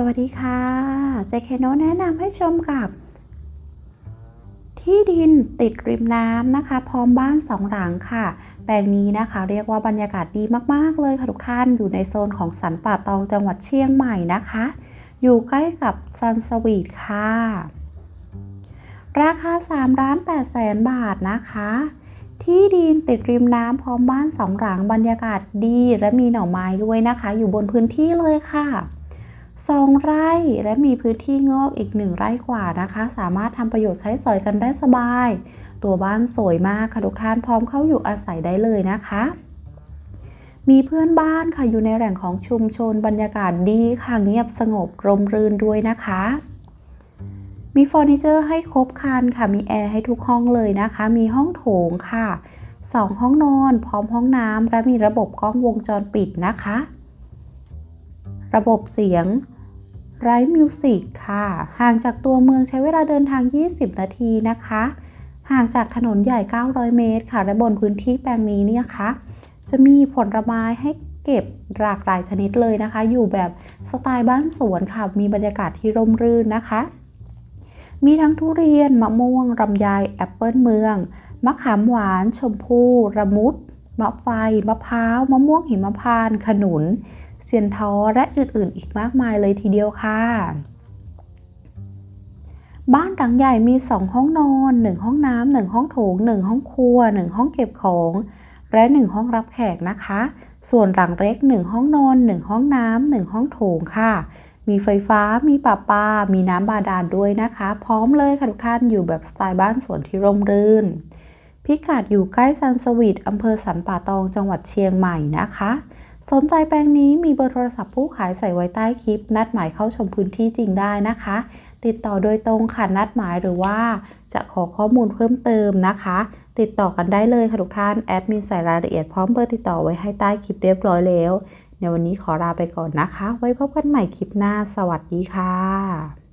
สวัสดีค่ะเจคโนแนะนำให้ชมกับ ที่ดินติดริมน้ำนะคะ พร้อมบ้านสองหลังค่ะ แปลงนี้นะคะ เรียกว่าบรรยากาศดีมากๆเลยค่ะทุกท่านอยู่ในโซนของสันป่าตองจังหวัดเชียงใหม่นะคะ อยู่ใกล้กับซันสวีทค่ะ ราคา3ล้าน8แสนบาทนะคะ ที่ดินติดริมน้ำพร้อมบ้านสองหลังบรรยากาศดีและมีหน่อไม้ด้วยนะคะ อยู่บนพื้นที่เลยค่ะ สองไร่และมีพื้นที่งอกอีกหนึ่งไร่กว่านะคะ สามารถทำประโยชน์ใช้สอยกันได้สบาย ตัวบ้านสวยมากค่ะทุกท่านพร้อมเข้าอยู่อาศัยได้เลยนะคะ มีเพื่อนบ้านค่ะอยู่ในแหล่งของชุมชนบรรยากาศดีค่ะเงียบสงบร่มรื่นด้วยนะคะมีเฟอร์นิเจอร์ให้ครบครันค่ะ มีแอร์ให้ทุกห้องเลยนะคะ มีห้องโถงค่ะ 2 ห้องนอน พร้อมห้องน้ำและมีระบบกล้องวงจรปิดนะคะ ระบบเสียงไรมิวสิกค่ะ ห่างจากตัวเมืองใช้เวลาเดินทาง 20 นาทีนะคะ ห่างจากถนนใหญ่ 900 เมตรค่ะ และบนพื้นที่แปลงนี้เนี่ยคะจะมีผลไม้ให้เก็บหลากหลายชนิดเลยนะคะ อยู่แบบสไตล์บ้านสวนค่ะ มีบรรยากาศที่ร่มรื่นนะคะ มีทั้งทุเรียน มะม่วง ลำไย แอปเปิลเมือง มะขามหวาน ชมพู่ ระมุด มะไฟ มะพร้าว มะม่วงหิมพานต์ขนุน เซียนท้อและอื่นๆ อีกมากมายเลยทีเดียวค่ะ บ้านหลังใหญ่มี 2 ห้องนอน 1 ห้องน้ำ1ห้องโถง 1 ห้องครัว 1 ห้องเก็บของ และ 1 ห้องรับแขกนะคะ ส่วนหลังเล็ก 1 ห้องนอน 1 ห้องน้ำ1ห้องโถงค่ะมีไฟฟ้า มีประปามีน้ำบาดาลด้วยนะคะ พร้อมเลยค่ะทุกท่าน อยู่แบบสไตล์บ้านสวนที่ร่มรื่น พิกัดอยู่ใกล้ซันสวีทอำเภอสันป่าตอง จังหวัดเชียงใหม่นะคะ สนใจแปลงนี้มีเบอร์โทรศัพท์ผู้ขายใส่ไว้ใต้คลิป นัดหมายเข้าชมพื้นที่จริงได้นะคะ ติดต่อโดยตรงค่ะนัดหมายหรือว่า จะขอข้อมูลเพิ่มเติมนะคะ ติดต่อกันได้เลยค่ะทุกท่านแอดมินใส่รายละเอียดพร้อมเบอร์ติดต่อไว้ให้ใต้คลิปเรียบร้อยแล้วในวันนี้ขอลาไปก่อนนะคะ ไว้พบกันใหม่คลิปหน้า สวัสดีค่ะ